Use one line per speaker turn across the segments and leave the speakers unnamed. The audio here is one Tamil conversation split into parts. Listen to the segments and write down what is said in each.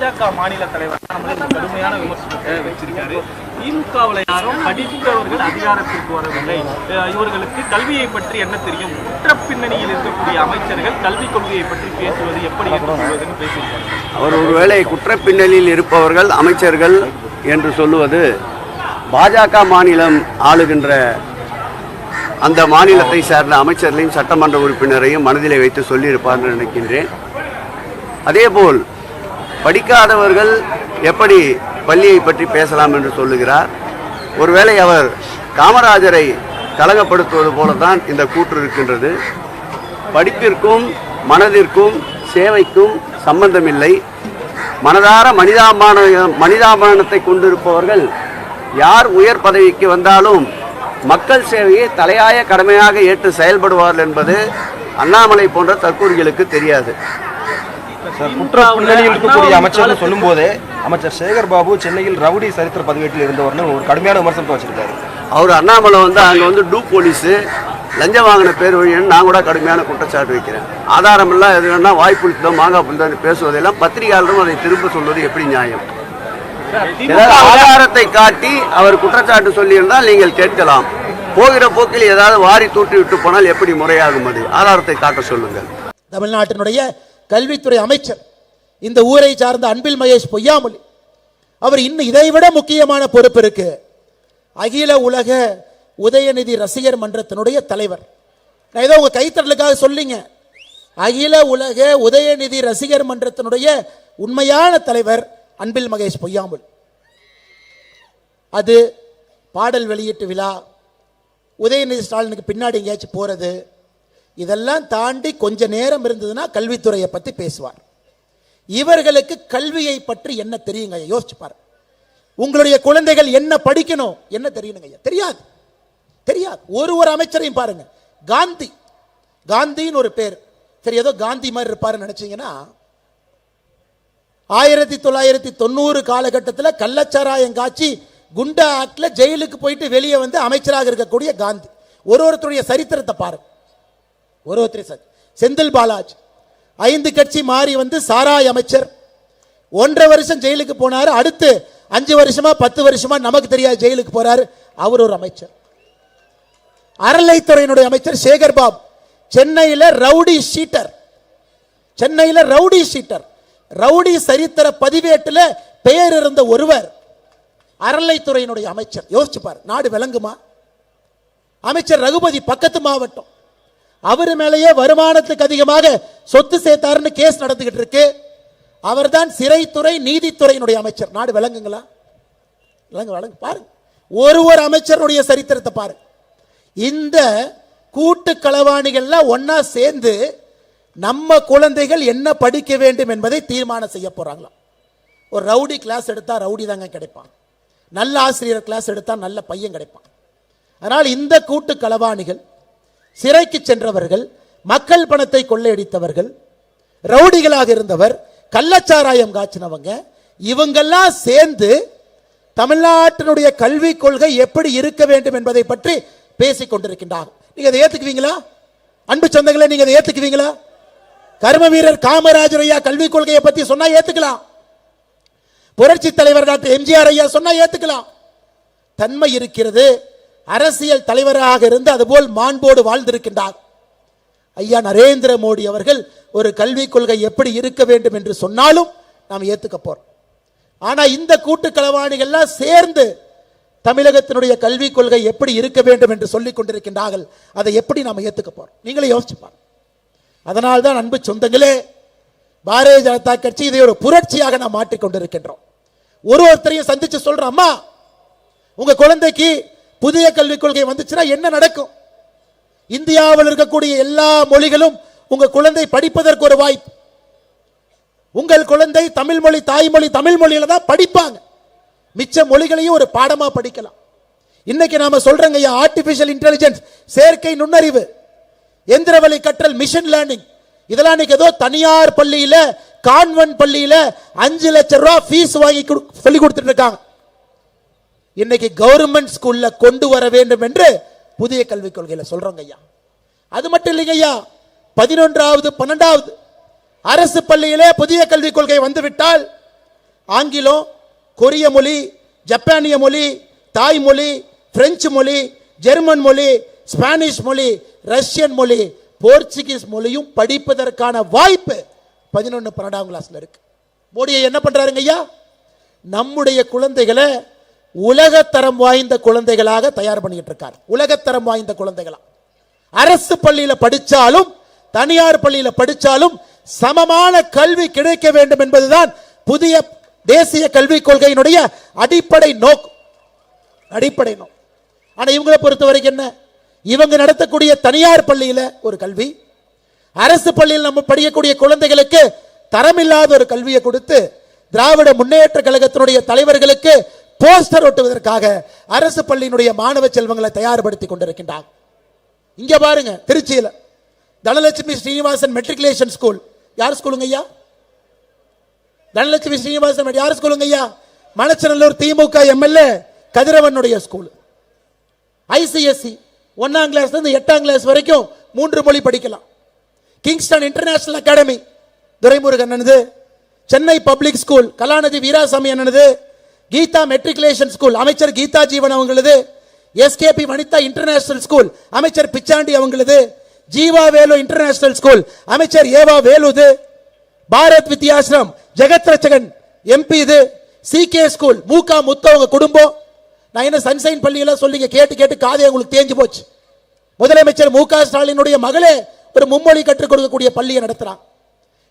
பாஜக மாநில தலைவர் கடுமையான விமர்சனத்தை வச்சிருக்காரு. திமுகவில் யாரும் படித்தவர்கள் அதிகாரத்திற்கு வரவில்லை. இவர்களுக்கு கல்வியை பற்றி என்ன தெரியும்? குற்ற பின்னணியில் இருக்கக்கூடிய அமைச்சர்கள் கல்விக் கொள்கையை பற்றி பேசுவது எப்படி என்று பேசுகிறார்
அவர் ஒருவேளை குற்ற பின்னணியில் இருப்பவர்கள் அமைச்சர்கள் என்று சொல்லுவது பாஜக மாநிலம் ஆளுகின்ற அந்த மாநிலத்தை சார்ந்த அமைச்சர்களையும் சட்டமன்ற உறுப்பினரையும் மனதிலே வைத்து சொல்லியிருப்பார் நினைக்கின்றேன். அதேபோல் படிக்காதவர்கள் எப்படி பள்ளியை பற்றி பேசலாம் என்று சொல்லுகிறார். ஒருவேளை அவர் காமராஜரை கலகப்படுத்துவது போலதான் இந்த கூற்று இருக்கின்றது. படிப்பிற்கும் மனதிற்கும் சேவைக்கும் சம்பந்தமில்லை. மனதார மனிதாபான மனிதாபானத்தை கொண்டிருப்பவர்கள் யார் உயர் பதவிக்கு வந்தாலும் மக்கள் சேவையை தலையாய கடமையாக ஏற்று செயல்படுவார்கள் என்பது அண்ணாமலை போன்ற தற்கூறிகளுக்கு தெரியாது.
சார் குற்ற பின்னணியில் இருக்கக்கூடிய அமைச்சர்னு சொல்லும்போது அமைச்சர் சேகர் பாபு சென்னையில் ரவுடி சரித்திர பதிவேட்டில் இருந்தவர்னு ஒரு கடுமையான விமர்சனத்தை வச்சிருக்காரு.
அவர் அண்ணாமலை வந்து அங்கே வந்து டூ போலீஸு லஞ்சம் வாங்கின பேர் வழின்னு நான் கூட கடுமையான குற்றச்சாட்டு வைக்கிறேன். ஆதாரம் எல்லாம் எது வேணா வாய்ப்பு தான் மாங்காய் புல்தான் பேசுவதெல்லாம் பத்திரிகையாளரும் அதை திரும்ப சொல்வது எப்படி நியாயம்? ஆதாரத்தை காட்டி அவர் குற்றச்சாட்டு சொல்லியிருந்தால் நீங்கள் கேட்கலாம். போகிற போக்கில் ஏதாவது வாரி தூட்டி விட்டு போனால் எப்படி முறையாகும் அது? ஆதாரத்தை காட்ட சொல்லுங்கள்.
தமிழ்நாட்டினுடைய கல்வித்துறை அமைச்சர் இந்த ஊரை சார்ந்த அன்பில் மகேஷ் பொய்யாமொழி அவர் இன்னும் இதைவிட முக்கியமான பொறுப்பு இருக்கு. அகில உலக உதயநிதி ரசிகர் மன்றத்தினுடைய தலைவர். நான் ஏதோ உங்க கைத்தறலுக்காக சொல்லிங்க. அகில உலக உதயநிதி ரசிகர் மன்றத்தினுடைய உண்மையான தலைவர் அன்பில் மகேஷ் பொய்யாமொழி. அது பாடல் வெளியீட்டு விழா. உதயநிதி ஸ்டாலினுக்கு பின்னாடி எங்கேயாச்சும் போறது இதெல்லாம் தாண்டி கொஞ்ச நேரம் இருந்ததுன்னா கல்வித்துறையை பற்றி பேசுவார். இவர்களுக்கு கல்வியை பற்றி என்ன தெரியுங்க ஐயா? யோசிச்சு பாரு. உங்களுடைய குழந்தைகள் என்ன படிக்கணும் என்ன தெரியணுங்க தெரியாது. தெரியாது. ஒரு ஒரு அமைச்சரையும் பாருங்க. காந்தி. காந்தின்னு ஒரு பேர். சரி ஏதோ காந்தி மாதிரி இருப்பாருன்னு நினைச்சீங்கன்னா ஆயிரத்தி தொள்ளாயிரத்தி தொண்ணூறு காலகட்டத்தில் கள்ளச்சாராயம் காட்சி குண்டா ஆக்டில் ஜெயிலுக்கு போயிட்டு வெளியே வந்து அமைச்சராக இருக்கக்கூடிய காந்தி. ஒரு ஒருத்தருடைய சரித்திரத்தை பாருங்க. ஒரு ஒருத்தர் சரி. செந்தில் பாலாஜ். ஐந்து கட்சி மாறி வந்து சாராய் அமைச்சர். ஒன்றரை வருஷம் ஜெயிலுக்கு போனாரு. அடுத்து அஞ்சு வருஷமா பத்து வருஷமா நமக்கு தெரியாது ஜெயிலுக்கு போறாரு. அவர் ஒரு அமைச்சர். அறநிலைத்துறையினுடைய அமைச்சர் சேகர் பாபு சென்னையில ரவுடி ஷீட்டர். சென்னையில ரவுடி ஷீட்டர். ரவுடி சரித்திர பதிவேட்டில் பெயர் இருந்த ஒருவர். அறநிலைத்துறையினுடைய அமைச்சர். யோசிச்சுப்பார் நாடு விளங்குமா? அமைச்சர் ரகுபதி பக்கத்து மாவட்டம். அவர் மேலேயே வருமானத்துக்கு அதிகமாக சொத்து சேர்த்தாருன்னு கேஸ் நடந்துகிட்டு இருக்கு. அவர்தான் சிறைத்துறை நீதித்துறையினுடைய அமைச்சர். நாடு விளங்குங்களா? விளங்கு விளங்கு. பாருங்க. ஒரு ஒரு அமைச்சருடைய சரித்திரத்தை பாருங்க இந்த கூட்டு களவாணிகள்லாம் ஒன்னா சேர்ந்து நம்ம குழந்தைகள் என்ன படிக்க வேண்டும் என்பதை தீர்மானம் செய்ய போகிறாங்களாம் ஒரு ரவுடி கிளாஸ் எடுத்தா ரவுடி தாங்க கிடைப்பான். நல்ல ஆசிரியர் கிளாஸ் எடுத்தா நல்ல பையன் கிடைப்பான். அதனால் இந்த கூட்டு களவாணிகள் சிறைக்கு சென்றவர்கள் மக்கள் பணத்தை கொள்ளையடித்தவர்கள் ரவுடிகளாக இருந்தவர் கள்ளச்சாராயம் காய்ச்சினவங்க இவங்கெல்லாம் சேர்ந்து தமிழ்நாட்டினுடைய கல்விக் கொள்கை எப்படி இருக்க வேண்டும் என்பதை பற்றி பேசிக் கொண்டிருக்கின்றார்கள் நீங்க அதை ஏத்துக்குவீங்களா? அன்பு சொந்தங்களை நீங்க அதை ஏத்துக்குவீங்களா? கர்ம வீரர் காமராஜர் ஐயா கல்விக் கொள்கையை பத்தி சொன்னா ஏத்துக்கலாம். புரட்சி தலைவர் டாக்டர் எம்ஜிஆர் ஐயா சொன்னா ஏத்துக்கலாம். தன்மை இருக்கிறது. அரசியல் தலைவராக இருந்து அதுபோல் மாண்போடு வாழ்ந்திருக்கின்றார். ஐயா நரேந்திர மோடி அவர்கள் ஒரு கல்விக் கொள்கை எப்படி இருக்க வேண்டும் என்று சொன்னாலும் நாம் ஏத்துக்க போறோம். ஆனா இந்த கூட்டு களவாணிகள்லாம் சேர்ந்து தமிழகத்தினுடைய கல்விக் கொள்கை எப்படி இருக்க வேண்டும் என்று சொல்லிக் கொண்டிருக்கின்றார்கள். அதை எப்படி நாம் ஏத்துக்க போறோம்? நீங்களே யோசிச்சுப்பார் அதனால் அதனால்தான் அன்பு சொந்தங்களே பாரதிய ஜனதா கட்சி இதை ஒரு புரட்சியாக நாம் மாற்றிக் கொண்டிருக்கின்றோம். ஒரு ஒருத்தரையும் சந்திச்சு சொல்றோம் அம்மா உங்க குழந்தைக்கு புதிய கல்விக் கொள்கை வந்துச்சுன்னா என்ன நடக்கும்? இந்தியாவில் இருக்கக்கூடிய எல்லா மொழிகளும் உங்கள் குழந்தை படிப்பதற்கு ஒரு வாய்ப்பு. உங்கள் குழந்தை தமிழ் மொழி தாய்மொழி தமிழ் மொழியில தான் படிப்பாங்க. மிச்ச மொழிகளையும் ஒரு பாடமாக படிக்கலாம். இன்னைக்கு நாம சொல்றோங்க ஐயா ஆர்டிபிஷியல் இன்டெலிஜென்ஸ் செயற்கை நுண்ணறிவு எந்திரவழி கற்றல் மிஷின் லேர்னிங் இதெல்லாம் இன்னைக்கு ஏதோ தனியார் பள்ளியில் கான்வென்ட் பள்ளியில் அஞ்சு லட்சம் ரூபா ஃபீஸ் வாங்கி சொல்லி கொடுத்துட்டு இருக்காங்க. இன்னைக்கு கவர்மெண்ட் ஸ்கூல்ல கொண்டு வர வேண்டும் என்று புதிய கல்விக் கொள்கையில சொல்றோங்க ஐயா. அது மட்டும் இல்லைங்க ஐயா பதினொன்றாவது பன்னெண்டாவது அரசு பள்ளியிலே புதிய கல்விக் கொள்கை வந்துவிட்டால் ஆங்கிலம் கொரிய மொழி ஜப்பானிய மொழி தாய்மொழி பிரெஞ்சு மொழி ஜெர்மன் மொழி ஸ்பானிஷ் மொழி ரஷ்யன் மொழி போர்ச்சுகீஸ் மொழியும் படிப்பதற்கான வாய்ப்பு பதினொன்று பன்னெண்டாம் கிளாஸ்ல இருக்கு. மோடியை என்ன பண்றாருங்க ஐயா? நம்முடைய குழந்தைகளை உலகத்தரம் வாய்ந்த குழந்தைகளாக தயார் பண்ணிட்டு இருக்கார் உலகத்தரம் வாய்ந்த குழந்தைகளா. அரசு பள்ளியில படிச்சாலும் தனியார் பள்ளியில படிச்சாலும் சமமான கல்வி கிடைக்க வேண்டும் என்பதுதான் புதிய தேசிய கல்விக் கொள்கையினுடைய அடிப்படை நோக்கு அடிப்படை நோக்கு ஆனால் இவங்களை பொறுத்த வரைக்கும் என்ன? இவங்க நடத்தக்கூடிய தனியார் பள்ளியில் ஒரு கல்வி அரசு பள்ளியில் நம்ம படிக்கக்கூடிய குழந்தைகளுக்கு தரமில்லாத ஒரு கல்வியை கொடுத்து திராவிட முன்னேற்ற கழகத்தினுடைய தலைவர்களுக்கு போஸ்டர் ஒட்டுவதற்காக அரசு பள்ளியினுடைய மாணவ செல்வங்களை தயார்படுத்தி கொண்டிருக்கின்றார். இங்க பாருங்க திருச்சியில். தனலட்சுமி ஸ்ரீனிவாசன் மெட்ரிகுலேஷன் ஸ்கூல் யார் ஸ்கூலுங்க ஐயா? தனலட்சுமி ஸ்ரீனிவாசன் யார் ஸ்கூலுங்க ஐயா? மணச்சநல்லூர் திமுக எம்எல்ஏ கதிரவனுடைய ஸ்கூல் ஐசிஎஸ்சி ஒன்னாம் கிளாஸ்ல இருந்து எட்டாம் கிளாஸ் வரைக்கும் மூன்று மொழி படிக்கலாம். கிங்ஸ்டன் இன்டர்நேஷனல் அகாடமி துரைமுருகன் அண்ணனது சென்னை பப்ளிக் ஸ்கூல் கலாநிதி வீராசாமி என்னது? கீதா மெட்ரிகுலேஷன் ஸ்கூல் அமைச்சர் கீதா ஜீவன் அவங்களது. எஸ்கேபி வனிதா இன்டர்நேஷனல் ஸ்கூல் அமைச்சர் பிச்சாண்டி அவங்களது. ஜீவா வேலு இன்டர்நேஷனல் ஸ்கூல் அமைச்சர் ஏவா வேலுது. பாரத் வித்யாசிரம். ஜெகத் ரச்சகன். எம்பி இது. சிகே ஸ்கூல் மூகா முத்து அவங்க குடும்பம். நான் என்ன சன்சைன் பள்ளியெல்லாம் சொல்லிங்க கேட்டு கேட்டு காதே உங்களுக்கு தேஞ்சு போச்சு. முதலமைச்சர் மு க ஸ்டாலினுடைய மகளே ஒரு மும்மொழி கற்றுக் கொடுக்கக்கூடிய பள்ளியை நடத்துறான்.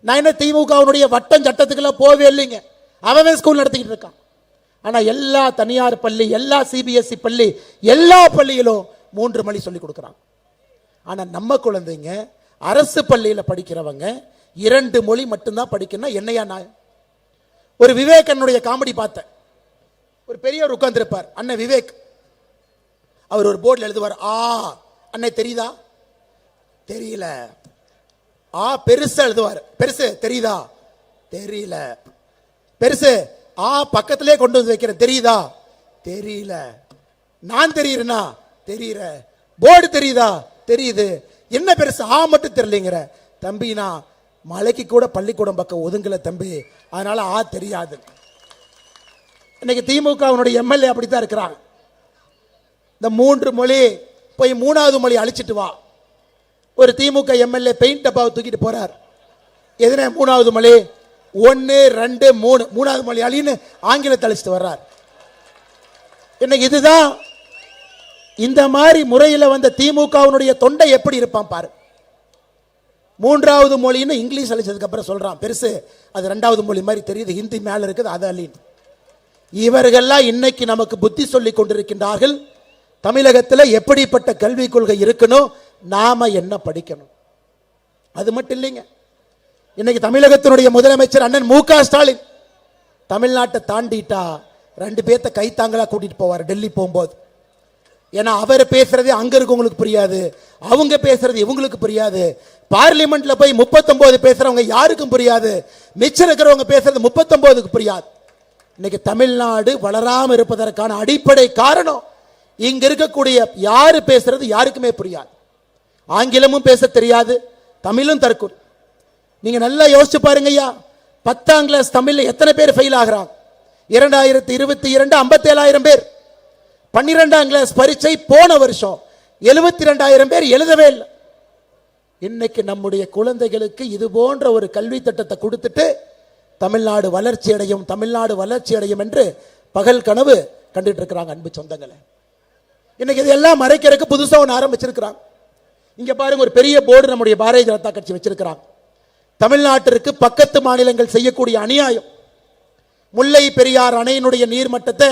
நான் என்ன திமுகவினுடைய வட்டம் சட்டத்துக்கெல்லாம் போவே இல்லைங்க. அவன் ஸ்கூல் நடத்திக்கிட்டு இருக்கான். ஆனால் எல்லா தனியார் பள்ளி எல்லா சிபிஎஸ்சி பள்ளி எல்லா பள்ளியிலும் மூன்று மொழி சொல்லி கொடுக்குறான் ஆனால் நம்ம குழந்தைங்க அரசு பள்ளியில் படிக்கிறவங்க இரண்டு மொழி மட்டும்தான் படிக்கணும் என்னையா நான் ஒரு விவேகனுடைய காமெடி பார்த்தேன். ஒரு பெரியவர் உட்கார்ந்துருப்பார் அண்ணன் விவேக். அவர் ஒரு போர்டில் எழுதுவார் ஆ. அண்ணே தெரியுதா? தெரியல. ஆ பெருசா எழுதுவார். பெருசு தெரியுதா? தெரியல. பெருசு ஆ பக்கத்திலே கொண்டு வந்து வைக்கிறேன். தெரியுதா? தெரியல. நான் தெரியுறேனா? தெரியற. போர்டு தெரியுதா? தெரியுது. என்ன பெருசு? ஆ மட்டும் தெரியலைங்கிற. தம்பி நான் மலைக்கு கூட பள்ளிக்கூடம் பக்கம் ஒதுங்கல தம்பி. அதனால ஆ தெரியாது. இன்னைக்கு திமுகவினுடைய எம்எல்ஏ அப்படித்தான் இருக்கிறான் இந்த மூன்று மொழி போய் மூணாவது மொழி அழிச்சிட்டு வா. ஒரு திமுக எம்எல்ஏ பெயிண்ட் டப்பாவை தூக்கிட்டு போறார். எதுனே மூணாவது மொழி? ஒன்று ரெண்டு மூணு. மூணாவது மொழியாளின்னு ஆங்கிலத்தை அழிச்சிட்டு வர்றார். இன்னைக்கு இதுதான் இந்த மாதிரி முறையில் வந்த திமுகவினுடைய தொண்டை எப்படி இருப்பான் பாரு. மூன்றாவது மொழின்னு இங்கிலீஷ் அழிச்சதுக்கப்புறம் சொல்கிறான் பெருசு அது ரெண்டாவது மொழி மாதிரி தெரியுது. ஹிந்தி மேலே இருக்குது அது அழின்னு இவர்கள்லாம் இன்னைக்கு நமக்கு புத்தி சொல்லி கொண்டிருக்கின்றார்கள். தமிழகத்தில் எப்படிப்பட்ட கல்விக் கொள்கை இருக்கணும்? நாம என்ன படிக்கணும்? அது மட்டும் இல்லைங்க. இன்னைக்கு தமிழகத்தினுடைய முதலமைச்சர் அண்ணன் மு க ஸ்டாலின் தமிழ்நாட்டை தாண்டிட்டா ரெண்டு பேர்த்த கைத்தாங்களா கூட்டிட்டு போவார் டெல்லி போகும்போது. ஏன்னா அவர் பேசுறது அங்க இருக்கவங்களுக்கு புரியாது அவங்க பேசுறது இவங்களுக்கு புரியாது. பார்லிமெண்ட்ல போய் முப்பத்தொன்பது பேசுறவங்க யாருக்கும் புரியாது மிச்சம் இருக்கிறவங்க பேசுறது முப்பத்தொன்பதுக்கு புரியாது. இன்னைக்கு தமிழ்நாடு வளராம இருப்பதற்கான அடிப்படை காரணம் இங்க இருக்கக்கூடிய யாரு பேசுறது யாருக்குமே புரியாது. ஆங்கிலமும் பேச தெரியாது தமிழும் தற்கொலை நீங்க நல்லா யோசிச்சு பாருங்க ஐயா பத்தாம் கிளாஸ் தமிழ்ல எத்தனை பேர் ஃபெயில் ஆகுறாங்க? இரண்டாயிரத்தி இருபத்தி இரண்டு ஐம்பத்தேழாயிரம் பேர். பன்னிரெண்டாம் கிளாஸ் பரீட்சை போன வருஷம் எழுபத்தி ரெண்டாயிரம் பேர் எழுதவே இல்லை. இன்னைக்கு நம்முடைய குழந்தைகளுக்கு இது போன்ற ஒரு கல்வி திட்டத்தை கொடுத்துட்டு தமிழ்நாடு வளர்ச்சி அடையும் தமிழ்நாடு வளர்ச்சி அடையும் என்று பகல் கனவு கண்டுட்டு இருக்கிறாங்க அன்பு சொந்தங்களை. இன்னைக்கு இதெல்லாம் மறைக்கிறதுக்கு புதுசாக ஒன்று ஆரம்பிச்சிருக்கிறாங்க. இங்கே பாருங்க ஒரு பெரிய போர்டு நம்முடைய பாரதிய ஜனதா கட்சி வச்சிருக்கிறாங்க. தமிழ்நாட்டிற்கு பக்கத்து மாநிலங்கள் செய்யக்கூடிய அநியாயம். முல்லை பெரியார் அணையினுடைய நீர்மட்டத்தை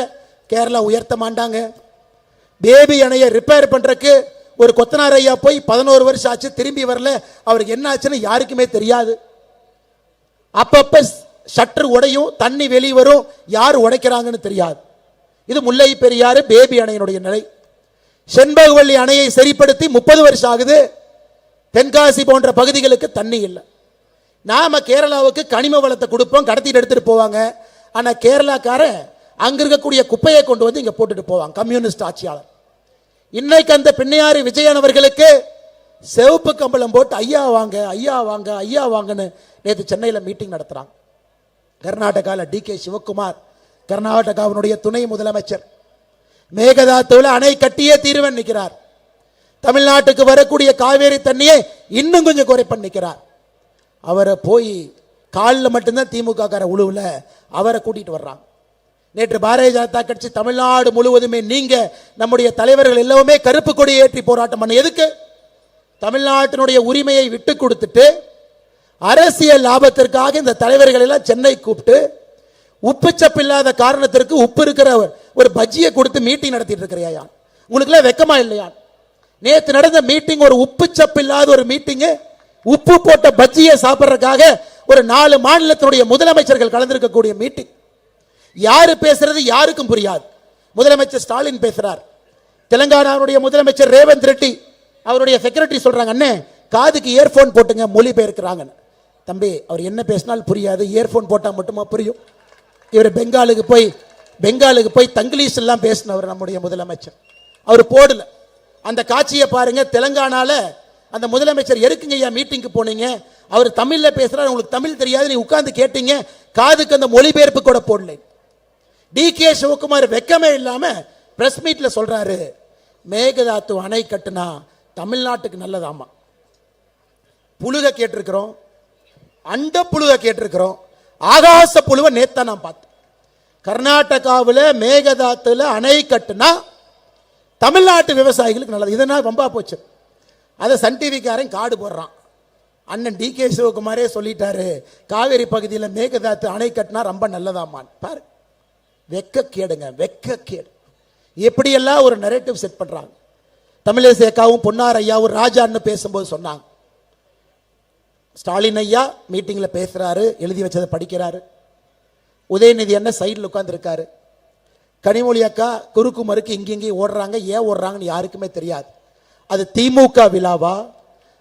கேரளா உயர்த்த மாட்டாங்க. பேபி அணையை ரிப்பேர் பண்ணுறக்கு ஒரு கொத்தனார் ஐயா போய் பதினோரு வருஷம் ஆச்சு திரும்பி வரல. அவருக்கு என்ன ஆச்சுன்னு யாருக்குமே தெரியாது. அப்பப்போ ஷட்டர் உடையும் தண்ணி வெளியே வரும் யார் உடைக்கிறாங்கன்னு தெரியாது. இது முல்லை பெரியாறு பேபி அணையினுடைய நிலை. செண்பகவல்லி அணையை சரிப்படுத்தி முப்பது வருஷம் ஆகுது. தென்காசி போன்ற பகுதிகளுக்கு தண்ணி இல்லை. நாம் கேரளாவுக்கு கனிம வளத்தை கொடுப்போம் கடத்திட்டு எடுத்துகிட்டு போவாங்க. ஆனால் கேரளாக்காரன் அங்கே இருக்கக்கூடிய குப்பையை கொண்டு வந்து இங்கே போட்டுட்டு போவாங்க கம்யூனிஸ்ட் ஆட்சியாளர். இன்னைக்கு அந்த பின்னையாறு விஜயன் அவர்களுக்கு சிவப்பு கம்பளம் போட்டு ஐயா வாங்க ஐயா வாங்க ஐயா வாங்கன்னு நேற்று சென்னையில் மீட்டிங் நடத்துகிறாங்க கர்நாடகாவில் டி கே சிவகுமார் கர்நாடகாவினுடைய துணை முதலமைச்சர். மேகதாத்துவில் அணை கட்டியே தீர்வன் நிற்கிறார் தமிழ்நாட்டுக்கு வரக்கூடிய காவேரி தண்ணியை இன்னும் கொஞ்சம் குறைப்பன் நிற்கிறார் அவரை போய் காலில் மட்டும்தான் திமுக கார உழுவில் அவரை கூட்டிட்டு வர்றாங்க நேற்று பாரதிய ஜனதா கட்சி தமிழ்நாடு முழுவதுமே நீங்க நம்முடைய தலைவர்கள் எல்லாமே கருப்பு கொடி ஏற்றி போராட்டம் பண்ண எதுக்கு? தமிழ்நாட்டினுடைய உரிமையை விட்டு கொடுத்துட்டு அரசியல் லாபத்திற்காக இந்த தலைவர்கள் எல்லாம் சென்னை கூப்பிட்டு உப்பு இல்லாத காரணத்திற்கு உப்பு இருக்கிற ஒரு- பஜ்ஜியை கொடுத்து மீட்டிங் நடத்திட்டு இருக்கிறியா? உங்களுக்குலாம் வெக்கமா இல்லையா? நேற்று நடந்த மீட்டிங் ஒரு உப்பு இல்லாத ஒரு மீட்டிங்கு உப்பு போட்ட பஜ்ஜியை சாப்பிட்றதுக்காக ஒரு நாலு மாநிலத்தினுடைய முதலமைச்சர்கள் கலந்திருக்கக்கூடிய மீட்டிங் யார் பேசுறது யாருக்கும் புரியாது. முதலமைச்சர் ஸ்டாலின் பேசுறார். தெலங்கானாவுடைய முதலமைச்சர் ரேவந்த் ரெட்டி அவருடைய செக்ரட்டரி சொல்றாங்க அண்ணே காதுக்கு இயர்ஃபோன் போட்டுங்க மொழி பெயர்க்கிறாங்க தம்பி அவர் என்ன பேசினாலும் புரியாது. இயர்ஃபோன் போட்டால் மட்டுமா புரியும்? இவர் பெங்காலுக்கு போய் பெங்காலுக்கு போய் தங்கிலீஷ் எல்லாம் பேசினவர் நம்முடைய முதலமைச்சர். அவர் போடல. அந்த காட்சியை பாருங்க தெலங்கானாவில் அந்த முதலமைச்சர் எதுக்குங்க ஐயா மீட்டிங்க்கு போனீங்க. அவர் தமிழில் பேசுகிறார் உங்களுக்கு தமிழ் தெரியாது நீ உட்காந்து கேட்டீங்க. காதுக்கு அந்த மொழிபெயர்ப்பு கூட போடல. டி கே சிவகுமார் வெக்கமே இல்லாமல் பிரஸ் மீட்டில் சொல்கிறாரு மேகதாத்து அணை கட்டுனா தமிழ்நாட்டுக்கு நல்லதாமா? புழுக கேட்டிருக்கிறோம். அண்ட புழுக கேட்டிருக்கிறோம். ஆகாச புழுவை நேத்தா நான் பார்த்தேன். கர்நாடகாவில் மேகதாத்துல அணை கட்டுனா தமிழ்நாட்டு விவசாயிகளுக்கு நல்லது. இதனால் வம்பா போச்சு. அதை சன் டிவிக்காரன் காடு போடுறான். அண்ணன் டி கே சிவகுமாரே சொல்லிட்டாரு காவேரி பகுதியில் மேகதாத்து அணை கட்டினா ரொம்ப நல்லதாமான். பாரு வெக்க கேடுங்க வெக்க கேடு எப்படியெல்லாம் ஒரு நெரேட்டிவ் செட் பண்ணுறாங்க தமிழிசை அக்காவும் பொன்னார் ஐயாவும் ராஜான்னு பேசும்போது சொன்னாங்க. ஸ்டாலின் ஐயா மீட்டிங்கில் பேசுகிறாரு எழுதி வச்சதை படிக்கிறாரு. உதயநிதி அண்ணன் சைடில் உட்காந்துருக்காரு கனிமொழி அக்கா குறுக்கு மறுக்கு இங்கேயும் ஓடுறாங்க ஏன் ஓடுறாங்கன்னு யாருக்குமே தெரியாது. அது திமுக விழாவா?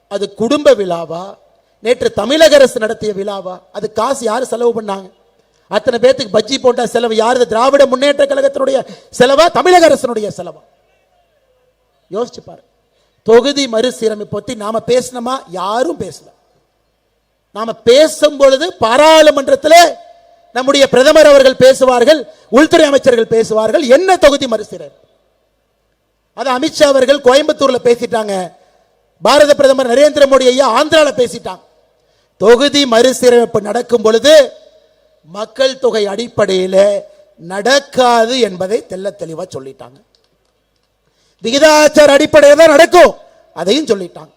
அது குடும்ப விழாவா? நேற்று தமிழக அரசு நடத்திய விழாவா? அது காசு யார் செலவு பண்ணாங்க? அத்தனை பேர்த்துக்கு பஜ்ஜி போட்ட செலவு யார் திராவிட முன்னேற்ற கழகத்தினுடைய செலவா? தமிழக அரசனுடைய செலவா? யோசிச்சு பாரு. தொகுதி மறுசீரமைப்பு பற்றி நாம பேசினோமா? யாரும் பேசல. நாம பேசும் பொழுது பாராளுமன்றத்தில் நம்முடைய பிரதமர் அவர்கள் பேசுவார்கள் உள்துறை அமைச்சர்கள் பேசுவார்கள் என்ன தொகுதி மறுசீரமைப்பு? அது அமித்ஷா அவர்கள் கோயம்புத்தூரில் பேசிட்டாங்க. பாரத பிரதமர் நரேந்திர மோடி ஐயா ஆந்திராவில் பேசிட்டாங்க. தொகுதி மறுசீரமைப்பு நடக்கும் பொழுது மக்கள் தொகை அடிப்படையில் நடக்காது என்பதை தெள்ள தெளிவாக சொல்லிட்டாங்க. விகிதாச்சார அடிப்படையில் தான் நடக்கும். அதையும் சொல்லிட்டாங்க.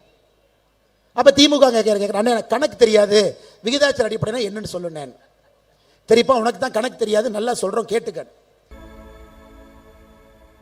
அப்ப திமுக கேட்குறேன் எனக்கு கணக்கு தெரியாது. விகிதாச்சார அடிப்படையில் என்னன்னு சொல்லுனேன் தெரியுப்பா உனக்கு தான் கணக்கு தெரியாது. நல்லா சொல்றோம் கேட்டுக்க.